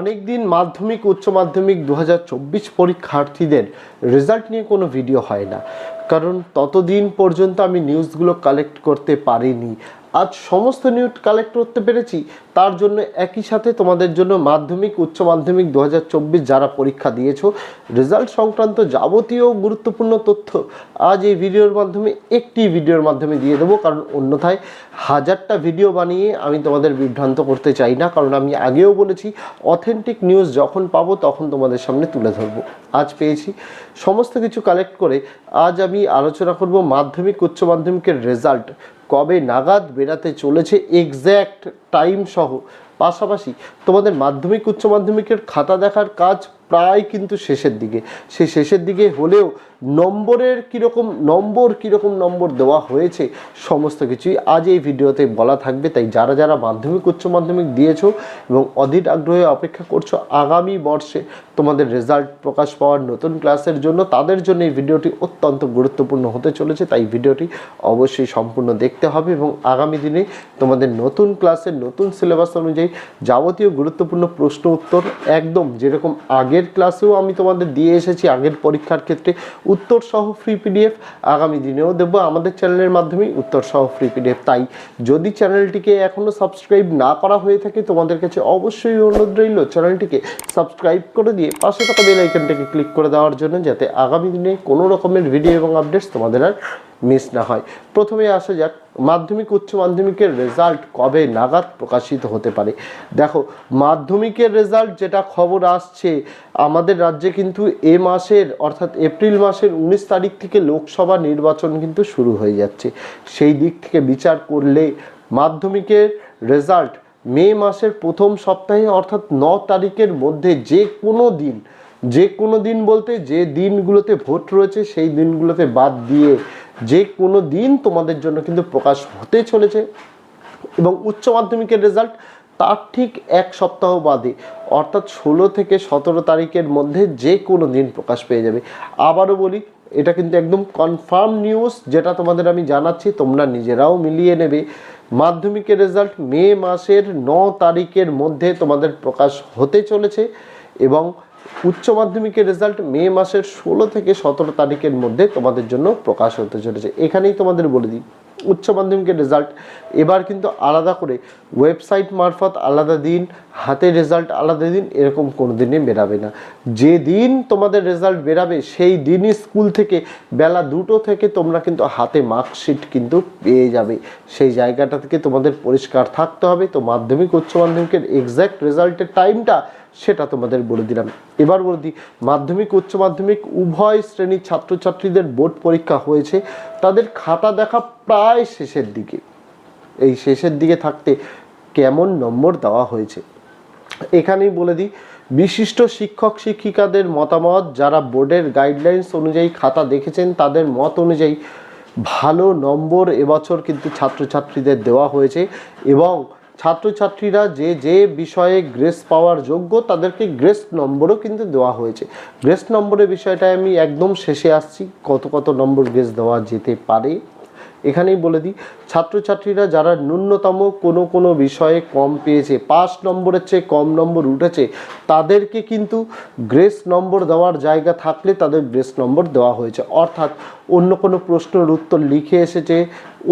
অনেক দিন মাধ্যমিক, উচ্চ মাধ্যমিক দু হাজার চব্বিশ পরীক্ষার্থীদের রেজাল্ট নিয়ে কোনো ভিডিও হয় না। কারণ ততদিন পর্যন্ত আমি নিউজগুলো কালেক্ট করতে পারিনি। আজ সমস্ত নিউজ কালেক্ট করতে পেরেছি। তার জন্য একই সাথে তোমাদের জন্য মাধ্যমিক, উচ্চ মাধ্যমিক দু হাজার চব্বিশ যারা পরীক্ষা দিয়েছ রেজাল্ট সংক্রান্ত যাবতীয় গুরুত্বপূর্ণ তথ্য আজ এই ভিডিওর মাধ্যমে, একটি ভিডিওর মাধ্যমে দিয়ে দেবো। কারণ অন্যথায় হাজারটা ভিডিও বানিয়ে আমি তোমাদের বিভ্রান্ত করতে চাই না। কারণ আমি আগেও বলেছি অথেন্টিক নিউজ যখন পাবো তখন তোমাদের সামনে তুলে ধরবো। আজ পেয়েছি। সমস্ত কিছু কালেক্ট করে আজ আমি আলোচনা করব মাধ্যমিক, উচ্চ মাধ্যমিকের রেজাল্ট কবে নাগাদ বেরাতে চলেছে এক্স্যাক্ট টাইম সহ। পাশাপাশি তোমাদের মাধ্যমিক, উচ্চ মাধ্যমিকের খাতা দেখার কাজ প্রায় কিন্তু শেষের দিকে। সেই শেষের দিকে হলেও নম্বরের কীরকম নম্বর কীরকম নম্বর দেওয়া হয়েছে, সমস্ত কিছুই আজ এই ভিডিওতে বলা থাকবে। তাই যারা যারা মাধ্যমিক, উচ্চ মাধ্যমিক দিয়েছ এবং অধীর আগ্রহে অপেক্ষা করছ, আগামী বর্ষে তোমাদের রেজাল্ট প্রকাশ পাওয়ার নতুন ক্লাসের জন্য তাদের জন্য এই ভিডিওটি অত্যন্ত গুরুত্বপূর্ণ হতে চলেছে। তাই ভিডিওটি অবশ্যই সম্পূর্ণ দেখতে হবে এবং আগামী দিনে তোমাদের নতুন ক্লাসের নতুন সিলেবাস অনুযায়ী যাবতীয় গুরুত্বপূর্ণ প্রশ্ন উত্তর একদম যেরকম আগের ক্লাসেও আমি তোমাদের দিয়ে এসেছি, আগের পরীক্ষার ক্ষেত্রে উত্তর সহ ফ্রি পিডিএফ আগামী দিনেও দেবো আমাদের চ্যানেলের মাধ্যমে উত্তর সহ ফ্রি পিডিএফ তাই যদি চ্যানেলটিকে এখনও সাবস্ক্রাইব না করা হয়ে থাকে, তোমাদের কাছে অবশ্যই অনুরোধ রইল চ্যানেলটিকে সাবস্ক্রাইব করে দিয়ে পাশে থাকা বেল আইকনটাকে ক্লিক করে দেওয়ার জন্য, যাতে আগামী দিনে কোনো রকমের ভিডিও এবং আপডেটস তোমাদের আর মিস না হয়। প্রথমে আসা যাক, মাধ্যমিক, উচ্চ মাধ্যমিকের রেজাল্ট কবে নাগাদ প্রকাশিত হতে পারে। দেখো, মাধ্যমিকের রেজাল্ট যেটা খবর আসছে, আমাদের রাজ্যে কিন্তু এ মাসের, অর্থাৎ এপ্রিল মাসের উনিশ তারিখ থেকে লোকসভা নির্বাচন কিন্তু শুরু হয়ে যাচ্ছে। সেই দিক থেকে বিচার করলে মাধ্যমিকের রেজাল্ট মে মাসের প্রথম সপ্তাহে, অর্থাৎ ন তারিখের মধ্যে যে কোনো দিন যে কোনো দিন বলতে যে দিনগুলোতে ভোট রয়েছে, সেই দিনগুলোতে বাদ দিয়ে যে কোনো দিন তোমাদের জন্য কিন্তু প্রকাশ হতে চলেছে। এবং উচ্চ মাধ্যমিকের রেজাল্ট তার ঠিক এক সপ্তাহ বাদে, অর্থাৎ ষোলো থেকে সতেরো তারিখের মধ্যে যে কোনো দিন প্রকাশ পেয়ে যাবে। আবারও বলি, এটা কিন্তু একদম কনফার্ম নিউজ যেটা তোমাদের আমি জানাচ্ছি, তোমরা নিজেরাও মিলিয়ে নেবে। মাধ্যমিকের রেজাল্ট মে মাসের ন তারিখের মধ্যে তোমাদের প্রকাশ হতে চলেছে এবং উচ্চ মাধ্যমিকের রেজাল্ট মে মাসের ষোলো থেকে সতেরো তারিখের মধ্যে তোমাদের জন্য প্রকাশ হতে চলেছে। এখানেই তোমাদের বলে দিই। উচ্চ মাধ্যমিকের রেজাল্ট এবার কিন্তু আলাদা করে ওয়েবসাইট মারফত আলাদা দিন, হাতে রেজাল্ট আলাদা দিন, এরকম কোনো দিনই বেরাবে না। যে দিন তোমাদের রেজাল্ট বেরাবে, সেই দিনই স্কুল থেকে বেলা দুটো থেকে তোমরা কিন্তু হাতে মার্কশিট কিন্তু পেয়ে যাবে। সেই জায়গাটা থেকে তোমাদের পরিষ্কার থাকতে হবে। তো মাধ্যমিক, উচ্চ মাধ্যমিকের এক্স্যাক্ট রেজাল্টের টাইমটা সেটা তোমাদের বলে দিলাম। এবার বলে দিই, মাধ্যমিক, উচ্চ মাধ্যমিক উভয় শ্রেণির ছাত্রছাত্রীদের বোর্ড পরীক্ষা হয়েছে। তাদের খাতা দেখা প্রায় শেষের দিকে। এই শেষের দিকে থাকতে কেমন নম্বর দেওয়া হয়েছে? এখানেই বলে দিই, বিশিষ্ট শিক্ষক শিক্ষিকাদের মতামত, যারা বোর্ডের গাইডলাইন্স অনুযায়ী খাতা দেখেছেন, তাদের মত অনুযায়ী ভালো নম্বর এবছর কিন্তু ছাত্রছাত্রীদের দেওয়া হয়েছে এবং ছাত্রছাত্রীরা যে যে বিষয়ে গ্রেস পাওয়ার যোগ্য, তাদেরকে গ্রেস নম্বরও কিন্তু দেওয়া হয়েছে। গ্রেস নম্বরের বিষয়টা আমি একদম শেষে আসছি। কত কত নম্বর গ্রেস দেওয়া যেতে পারে? এখানেই বলে দিই, ছাত্রছাত্রীরা যারা ন্যূনতম কোনো কোনো বিষয়ে কম পেয়েছে, পাঁচ নম্বরের চেয়ে কম নম্বর উঠেছে, তাদেরকে কিন্তু গ্রেস নম্বর দেওয়ার জায়গা থাকলে তাদের গ্রেস নম্বর দেওয়া হয়েছে। অর্থাৎ অন্য কোনো প্রশ্নের উত্তর লিখে এসেছে,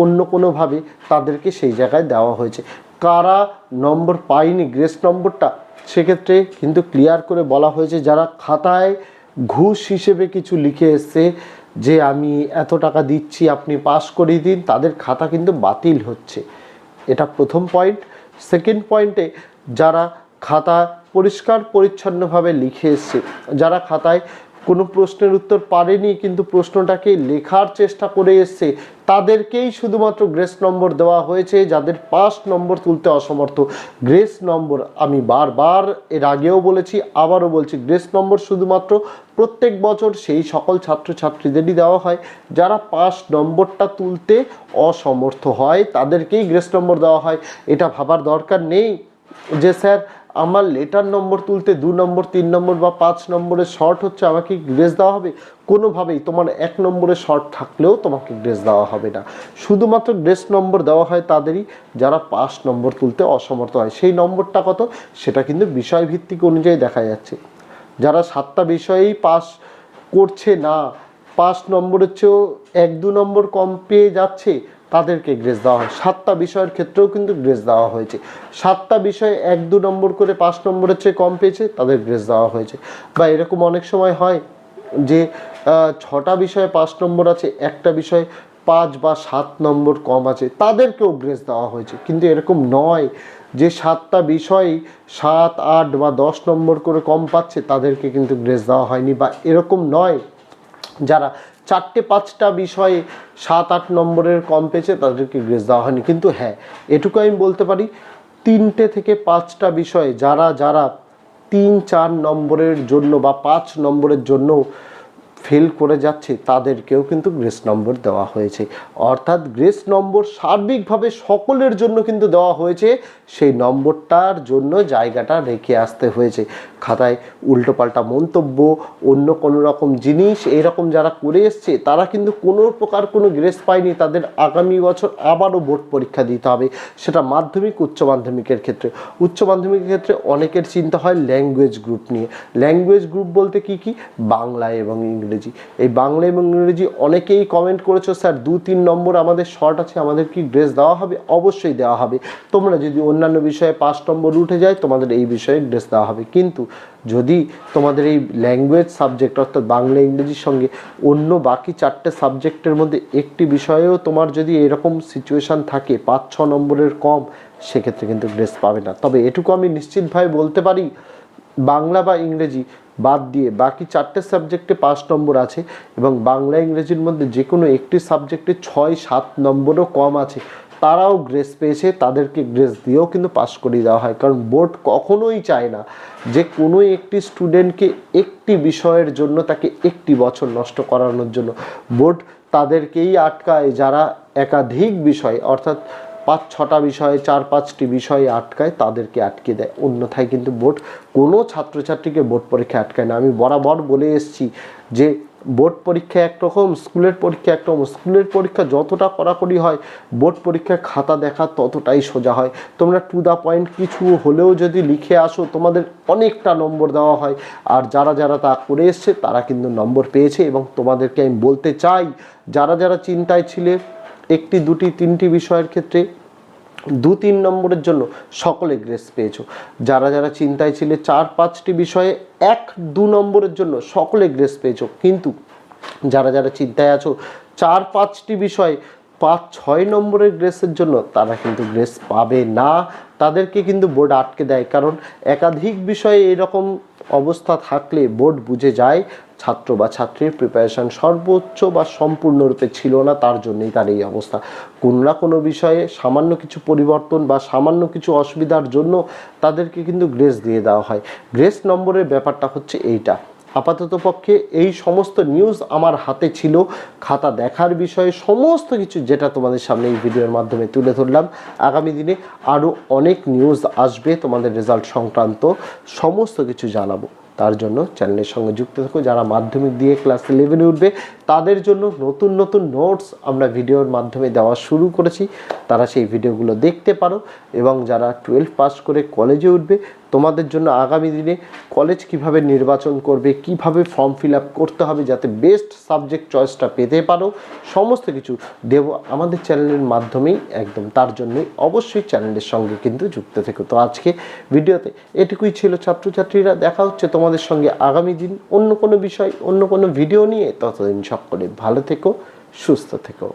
অন্য কোনোভাবে তাদেরকে সেই জায়গায় দেওয়া হয়েছে। কারা নম্বর পায়নি গ্রেস নম্বরটা, সেক্ষেত্রে কিন্তু ক্লিয়ার করে বলা হয়েছে, যারা খাতায় ঘুষ হিসেবে কিছু লিখে এসছে যে আমি এত টাকা দিচ্ছি, আপনি পাস করিয়ে দিন, তাদের খাতা কিন্তু বাতিল হচ্ছে। এটা প্রথম পয়েন্ট সেকেন্ড পয়েন্টে যারা খাতা পরিষ্কার পরিচ্ছন্নভাবে লিখে এসছে, যারা খাতায় কোনো প্রশ্নের উত্তর পারেনি, কিন্তু প্রশ্নটাকে লেখার চেষ্টা করে এসছে। তাদেরকেই শুধুমাত্র গ্রেস নম্বর দেওয়া হয়েছে, যাদের পাস নম্বর তুলতে অসমর্থ। গ্রেস নম্বর আমি বারবার এর আগেও বলেছি, আবারও বলছি, গ্রেস নম্বর শুধুমাত্র প্রত্যেক বছর সেই সকল ছাত্রছাত্রীদেরই দেওয়া হয়। যারা পাস নম্বরটা তুলতে অসমর্থ হয়, তাদেরকেই গ্রেস নম্বর দেওয়া হয়। এটা ভাবার দরকার নেই যে, স্যার আমার লেটার নম্বর তুলতে দু নম্বর তিন নম্বর বা পাঁচ নম্বরের শর্ট হচ্ছে, আমাকে গ্রেস দেওয়া হবে? কোনোভাবেই তোমার এক নম্বরের শর্ট থাকলেও তোমাকে গ্রেস দেওয়া হবে না। শুধুমাত্র গ্রেস নম্বর দেওয়া হয় তাদেরই, যারা পাঁচ নম্বর তুলতে অসমর্থ হয়। সেই নম্বরটা কত? সেটা কিন্তু বিষয়ভিত্তিক অনুযায়ী দেখা যাচ্ছে। যারা সাতটা বিষয়েই পাস করছে না, পাঁচ নম্বরের চেয়েও এক, দু নম্বর কম পেয়ে যাচ্ছে তাদেরকে গ্রেস দেওয়া হয়। সাতটা বিষয়ের ক্ষেত্রেও কিন্তু গ্রেস দেওয়া হয়েছে। সাতটা বিষয়ে এক, দু নম্বর করে পাঁচ নম্বরের চেয়ে কম পেয়েছে, তাদের গ্রেস দেওয়া হয়েছে। বা এরকম অনেক সময় হয় যে ছটা বিষয়ে পাঁচ নম্বর আছে, একটা বিষয়ে পাঁচ বা সাত নম্বর কম আছে, তাদেরকেও গ্রেস দেওয়া হয়েছে। কিন্তু এরকম নয় যে, সাতটা বিষয় সাত, আট বা দশ নম্বর করে কম পাচ্ছে, তাদেরকে কিন্তু গ্রেস দেওয়া হয়নি। বা এরকম নয় যারা চারটে পাঁচটা বিষয়ে সাত আট নম্বরের কম পেয়েছে, তাদেরকে গ্রেস দেওয়া হয়নি। কিন্তু হ্যাঁ এটুকু আমি বলতে পারি, তিনটে থেকে পাঁচটা বিষয়ে যারা যারা তিন চার নম্বরের জন্য বা পাঁচ নম্বরের জন্য ফেল করে যাচ্ছে, তাদেরকেও কিন্তু গ্রেস নম্বর দেওয়া হয়েছে। অর্থাৎ গ্রেস নম্বর সার্বিকভাবে সকলের জন্য কিন্তু দেওয়া হয়েছে, সেই নম্বরটার জন্য জায়গাটা রেখে আসতে হয়েছে। খাতায় উল্টোপাল্টা মন্তব্য, অন্য কোনো রকম জিনিস এরকম যারা করে এসছে, তারা কিন্তু কোনো প্রকার কোনো গ্রেস পায়নি। তাদের আগামী বছর আবারও বোর্ড পরীক্ষা দিতে হবে, সেটা মাধ্যমিক, উচ্চ মাধ্যমিকের ক্ষেত্রে। উচ্চ মাধ্যমিকের ক্ষেত্রে অনেকের চিন্তা হয় ল্যাঙ্গুয়েজ গ্রুপ নিয়ে। ল্যাঙ্গুয়েজ গ্রুপ বলতে কি কি? বাংলা এবং ইংরেজি। এই বাংলা এবং ইংরেজি অনেকেই কমেন্ট করেছ, স্যার, দু, তিন নম্বর আমাদের শর্ট আছে, আমাদের কি গ্রেস দেওয়া হবে? অবশ্যই দেওয়া হবে। তোমরা যদি অন্যান্য বিষয়ে পাঁচ নম্বর উঠে যায়, তোমাদের এই বিষয়ে ড্রেস দেওয়া হবে। কিন্তু যদি তোমাদের এই ল্যাঙ্গুয়েজ সাবজেক্ট অর্থাৎ বাংলা, ইংরেজির সঙ্গে অন্য বাকি চারটে সাবজেক্টের মধ্যে একটি বিষয়েও তোমার যদি এরকম সিচুয়েশান থাকে, পাঁচ, ছ নম্বরের কম, সেক্ষেত্রে কিন্তু গ্রেস পাবে না। তবে এটুকু আমি নিশ্চিতভাবে বলতে পারি, বাংলা বা ইংরেজি বাদ দিয়ে বাকি চারটে সাবজেক্টে পাঁচ নম্বর আছে এবং বাংলা, ইংরেজির মধ্যে যে কোনো একটি সাবজেক্টে ছয়, সাত নম্বরও কম আছে। তারাও গ্রেস পেয়েছে, তাদেরকে গ্রেস দিয়েও কিন্তু পাস করিয়ে দেওয়া হয়। কারণ বোর্ড কখনোই চায় না যে কোনো একটি স্টুডেন্টকে একটি বিষয়ের জন্য তাকে একটি বছর নষ্ট করানোর জন্য। বোর্ড তাদেরকেই আটকায় যারা একাধিক বিষয়, অর্থাৎ পাঁচ ছটা বিষয়ে চার পাঁচটি বিষয়ে আটকায়, তাদেরকে আটকে দেয়। অন্যথায় কিন্তু বোর্ড কোনো ছাত্রছাত্রীকে বোর্ড পরীক্ষা আটকায় না। আমি বরাবর বলে এসেছি যে বোর্ড পরীক্ষা একরকম, স্কুলের পরীক্ষা একরকম। স্কুলের পরীক্ষা যতটা কড়াকড়ি হয়, বোর্ড পরীক্ষায় খাতা দেখা ততটাই সোজা হয়। তোমরা টু দ্য পয়েন্ট কিছু হলেও যদি লিখে আসো, তোমাদের অনেকটা নম্বর দেওয়া হয়। আর যারা যারা তা করে এসছে, তারা কিন্তু নম্বর পেয়েছে এবং তোমাদেরকে আমি বলতে চাই, যারা যারা চিন্তায় ছিলে, একটি, দুটি, তিনটি বিষয়ের ক্ষেত্রে দু তিন নম্বরের জন্য সকলে গ্রেস পেয়েছ। যারা যারা চিন্তায় ছিলে, চার, পাঁচটি বিষয়ে এক, দু নম্বরের জন্য সকলে গ্রেস পেয়েছ। কিন্তু যারা যারা চিন্তায় আছো, চার, পাঁচটি বিষয়ে পাঁচ, ছয় নম্বরের গ্রেসের জন্য তারা কিন্তু গ্রেস পাবে না। তাদেরকে কিন্তু বোর্ড আটকে দেয়। কারণ একাধিক বিষয়ে এরকম অবস্থা থাকলে বোর্ড বুঝে যায়। ছাত্র বা ছাত্রীর প্রিপারেশন সর্বোচ্চ বা সম্পূর্ণরূপে ছিল না, তার জন্যই তার এই অবস্থা। কোনো না কোনো বিষয়ে সামান্য কিছু পরিবর্তন বা সামান্য কিছু অসুবিধার জন্য তাদেরকে কিন্তু গ্রেস দিয়ে দেওয়া হয়। গ্রেস নম্বরের ব্যাপারটা হচ্ছে এইটা। আপাতত পক্ষে এই সমস্ত নিউজ আমার হাতে ছিল। খাতা দেখার বিষয়ে সমস্ত কিছু যেটা তোমাদের সামনে এই ভিডিওর মাধ্যমে তুলে ধরলাম। আগামী দিনে আরও অনেক নিউজ আসবে তোমাদের রেজাল্ট সংক্রান্ত। সমস্ত কিছু জানাব। তার জন্য চ্যানেলের সঙ্গে যুক্ত থাকো যারা মাধ্যমিক দিয়ে ক্লাস ইলেভেনে উঠবে তাদের জন্য নতুন নতুন নোটস আমরা ভিডিওর মাধ্যমে দেওয়া শুরু করেছি। তারা সেই ভিডিওগুলো দেখতে পারো এবং যারা টুয়েলভ পাস করে কলেজে উঠবে, তোমাদের জন্য আগামী দিনে কলেজ কীভাবে নির্বাচন করবে, কীভাবে ফর্ম ফিল আপ করতে হবে যাতে বেস্ট সাবজেক্ট চয়েসটা পেতে পারো, সমস্ত কিছু দেব আমাদের চ্যানেলের মাধ্যমেই একদম। তার জন্যই অবশ্যই চ্যানেলের সঙ্গে কিন্তু যুক্ত থেকো। তো আজকে ভিডিওতে এটুকুই ছিল ছাত্রছাত্রীরা। দেখা হচ্ছে তোমাদের সঙ্গে আগামী দিন অন্য কোনো বিষয়, অন্য কোনো ভিডিও নিয়ে। ততদিন সকলে ভালো থেকো সুস্থ থেকো